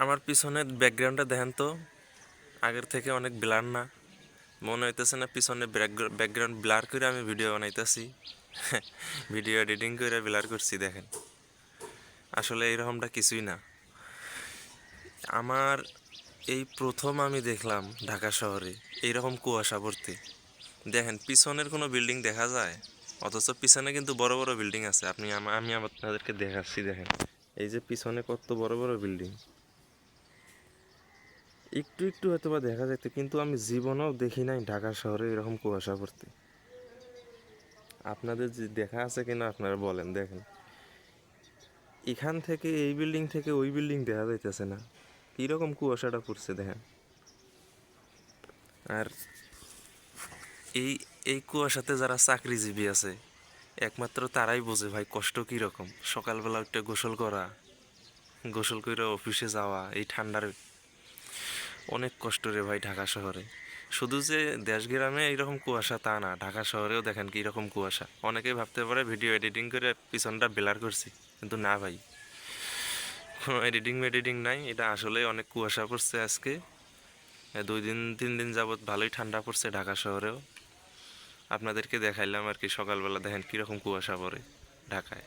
আমার পিছনের ব্যাকগ্রাউন্ডটা দেখেন তো, আগের থেকে অনেক ব্লার না। মনে হইতেছে না পিছনে ব্যাকগ্রাউন্ড ব্লার করে আমি ভিডিও বানাইতেছি। ভিডিও এডিটিং করে ব্লার করছি, দেখেন। আসলে এইরকমটা কিছুই না। আমার এই প্রথম আমি দেখলাম ঢাকা শহরে এইরকম কুয়াশা ভর্তি। দেখেন, পিছনের কোনো বিল্ডিং দেখা যায়, অথচ পিছনে কিন্তু বড় বড় বিল্ডিং আছে। আপনি আমা- আপনাদেরকে দেখাচ্ছি, দেখেন। এই যে পিছনে কত বড় বড় বিল্ডিং। একটু একটু হয়তো বা দেখা যেত কিন্তু আমি জীবনেও দেখি নাই ঢাকা শহরে এরকম কুয়াশা পড়তে। আপনাদের যে দেখা আছে কিনা আপনারা বলেন, দেখেন। এখান থেকে, এই বিল্ডিং থেকে ওই বিল্ডিং দেখা যাইতেছে না। কীরকম কুয়াশাটা পড়ছে, দেখেন। আর এই এই কুয়াশাতে যারা চাকরিজীবী আছে, একমাত্র তারাই বোঝে, ভাই, কষ্ট কীরকম? সকালবেলা একটা গোসল করা, গোসল করে অফিসে যাওয়া, এই ঠান্ডার অনেক কষ্ট রে ভাই ঢাকা শহরে। শুধু যে দেশ গ্রামে এইরকম কুয়াশা তা না, ঢাকা শহরেও দেখেন কীরকম কুয়াশা। অনেকেই ভাবতে পারে ভিডিও এডিটিং করে পিছনটা বেলার করছি, কিন্তু না ভাই। কোনো এডিটিং মেডিটিং নাই, এটা আসলে অনেক কুয়াশা পড়ছে আজকে। দুই দিন, তিন দিন যাবত ভালোই ঠান্ডা পড়ছে ঢাকা শহরেও। আপনাদেরকে দেখাইলাম আর কি সকালবেলা দেখেন কীরকম কুয়াশা পড়ে ঢাকায়।